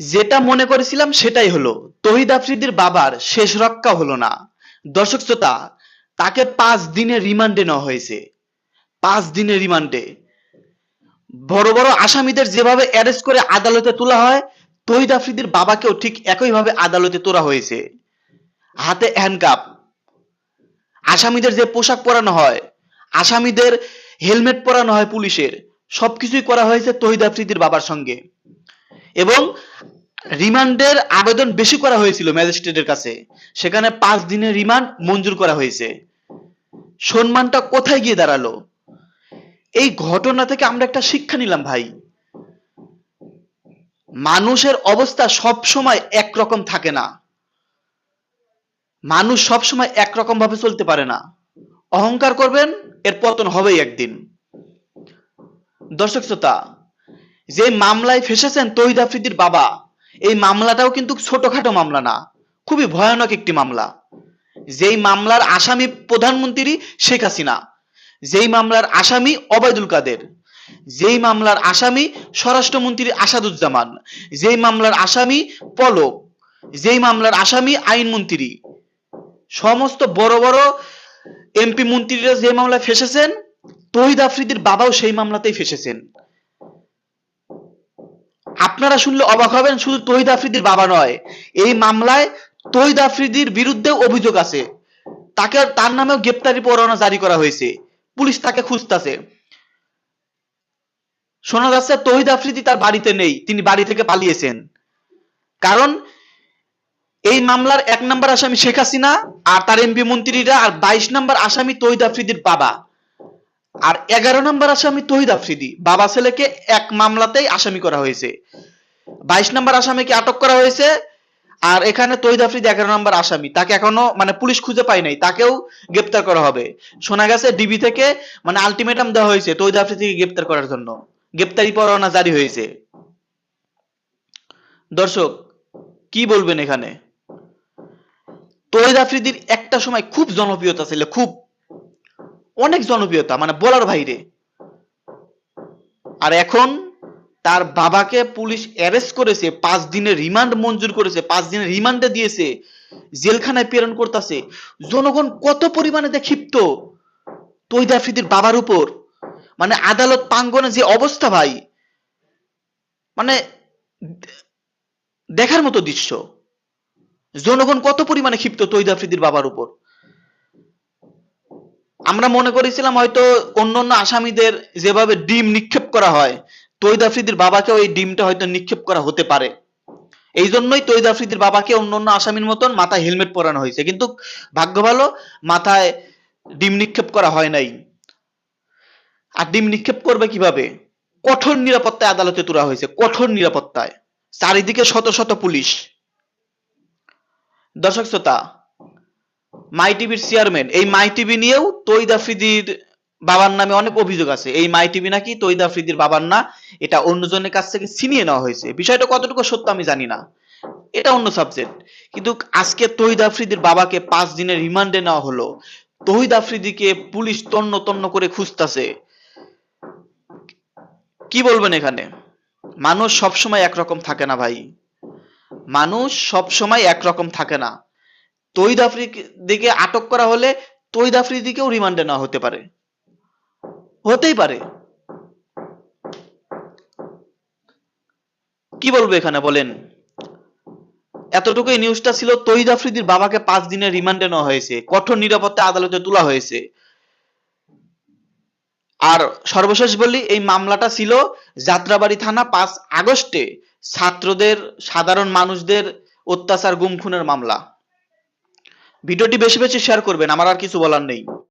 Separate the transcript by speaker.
Speaker 1: যেটা মনে করেছিলাম সেটাই হলো। তহিদ আফ্রিদির বাবার শেষ রক্ষা হলো না। দর্শক শ্রোতা, তাকে পাঁচ দিনের রিমান্ডে নেওয়া হয়েছে। পাঁচ দিনের রিমান্ডে। বড় বড় আসামিদের যেভাবে অ্যারেস্ট করে আদালতে তোলা হয়, তহিদ আফ্রিদির বাবাকেও ঠিক একইভাবে আদালতে তোলা হয়েছে। হাতে হ্যান্ডকাপ আসামিদের যে পোশাক পরানো হয়, আসামিদের হেলমেট পরানো হয় পুলিশের, সবকিছুই করা হয়েছে তহিদ আফ্রিদির বাবার সঙ্গে। এবং রিমান্ডের আবেদন বেশি করা হয়েছিল ম্যাজিস্ট্রেটের কাছে। সেখানে পাঁচ দিনের রিমান্ড মঞ্জুর করা হয়েছে। সম্মানটা কোথায় গিয়ে দাঁড়াল? এই ঘটনা থেকে আমরা একটা শিক্ষা নিলাম ভাই। মানুষের অবস্থা সব সময় একরকম থাকে না। মানুষ সব সময় একরকম ভাবে চলতে পারে না। অহংকার করবেন, এর পতন হবেই একদিন। দর্শক শ্রোতা যে মামলায় ফেসেছেন তহিদ আফ্রিদির বাবা, এই মামলাটাও কিন্তু ছোটখাটো মামলা না, খুবই ভয়ানক একটি মামলা। যেই মামলার আসামি প্রধানমন্ত্রী শেখ হাসিনা, যেই মামলার আসামি অবায়দুল কাদের, যেই মামলার আসামি স্বরাষ্ট্রমন্ত্রী আসাদুজ্জামান, যেই মামলার আসামি পলক, যেই মামলার আসামি আইনমন্ত্রী সমস্ত বড় বড় এমপি মন্ত্রীরা যে মামলায় ফেসেছেন, তহিদ আফ্রিদির বাবাও সেই মামলাতেই ফেসেছেন। আপনারা শুনলে অবাক হবেন, শুধু তহিদ আফ্রিদির বাবা নয়। এই মামলায় তহিদ আফ্রিদির বিরুদ্ধে অভিযোগ আছে। তাকে তার নামেও গ্রেপ্তারি পরোয়ানা জারি করা হয়েছে। পুলিশ তাকে খুঁজতেছে। শোনা যাচ্ছে, তহিদ আফ্রিদি তার বাড়িতে নেই, তিনি বাড়ি থেকে পালিয়েছেন। কারণ এই মামলার এক নম্বর আসামি শেখ হাসিনা আর তার এমপি মন্ত্রীরা আর বাইশ নম্বর আসামি তহিদ আফ্রিদির বাবা। আর এগারো নম্বর আসামি তহিদ আফ্রিদি। বাবা ছেলেকে এক মামলাতেই আসামি করা হয়েছে। বাইশ নম্বর আসামিকে আটক করা হয়েছে আর এখানে তহিদ আফ্রিদি এগারো নম্বর আসামি। তাকে এখনও মানে পুলিশ খুঁজে পায় নাই, তাকেও গ্রেপ্তার করা হবে। শোনা গেছে ডিবি থেকে মানে আলটিমেটাম দেওয়া হয়েছে তহিদ আফ্রিদিকে গ্রেপ্তার করার জন্য। গ্রেপ্তারি পরোয়ানা জারি হয়েছে। দর্শক, কি বলবেন এখানে? তহিদ আফ্রিদির একটা সময় খুব জনপ্রিয়তা ছিল, খুব। অনেক জনপ্রিয়তা মানে বলার বাইরে। আর এখন তার বাবাকে পুলিশ অ্যারেস্ট করেছে, পাঁচ দিনের রিমান্ড মঞ্জুর করেছে, পাঁচ দিনের রিমান্ডে দিয়েছে, জেলখানায় প্রেরণ করতেছে। জনগণ কত পরিমাণে তে ক্ষিপ্ত, তৈদ আফ্রিদির বাবার উপর। মানে আদালত প্রাঙ্গনে যে অবস্থা ভাই মানে দেখার মতো দৃশ্য। জনগণ কত পরিমাণে ক্ষিপ্ত তৈদ আফ্রিদির বাবার উপর। আমরা মনে করেছিলাম হয়তো অন্য অন্য আসামিদের যেভাবে ডিম নিক্ষেপ করা হয় তৈদ আফ্রিদির বাবাকে ওই ডিমটা হয়তো নিক্ষেপ করা হতে পারে। এই জন্যই তৈদ আফ্রিদির বাবাকে অন্য অন্য আসামির মতন মাথায় হেলমেট পরানো হয়েছে। কিন্তু ভাগ্য ভালো, মাথায় ডিম নিক্ষেপ করা হয় নাই। আর ডিম নিক্ষেপ করবে কীভাবে? কঠোর নিরাপত্তায় আদালতে তোলা হয়েছে, কঠোর নিরাপত্তায়। চারিদিকে শত শত পুলিশ। দর্শক শ্রোতা মাই টিভির চেয়ারম্যান। এই মাই টিভি নিয়েও তৈদ আফ্রিদির বাবার নামে অনেক অভিযোগ আছে। এই মাই টিভি নাকি তৈদ আফ্রিদির বাবার না, এটা অন্যজনের কাছ থেকে ছিনিয়ে নেওয়া হয়েছে। বিষয়টা কতটুকু সত্য আমি জানি না। এটা অন্য সাবজেক্ট কিন্তু আজকে তহিদ আফ্রিদির বাবাকে পাঁচ দিনের রিমান্ডে নেওয়া হলো। তহিদ আফ্রিদিকে পুলিশ তন্ন তন্ন করে খুঁজতাছে। কি বলবেন এখানে? মানুষ সবসময় একরকম থাকে না ভাই। মানুষ সবসময় একরকম থাকে না। তহিদ আফ্রিদিকে আটক করা হলে তহিদ আফ্রিদিকেও রিমান্ডে নেওয়া হতে পারে। হতেই পারে। কি বলব এখানে বলেন? এতটুকু এই নিউজটা ছিল তহিদ আফ্রিদির বাবাকে পাঁচ দিনের রিমান্ডে নেওয়া হয়েছে। কঠোর নিরাপত্তা আদালতে তোলা হয়েছে। আর সর্বশেষ বলি, এই মামলাটা ছিল যাত্রাবাড়ি থানা পাঁচ আগস্টে। ছাত্রদের, সাধারণ মানুষদের অত্যাচার, গুম, খুনের মামলা। ভিডিওটি বেশি বেশি শেয়ার করবেন আমার আর কিছু বলার নেই।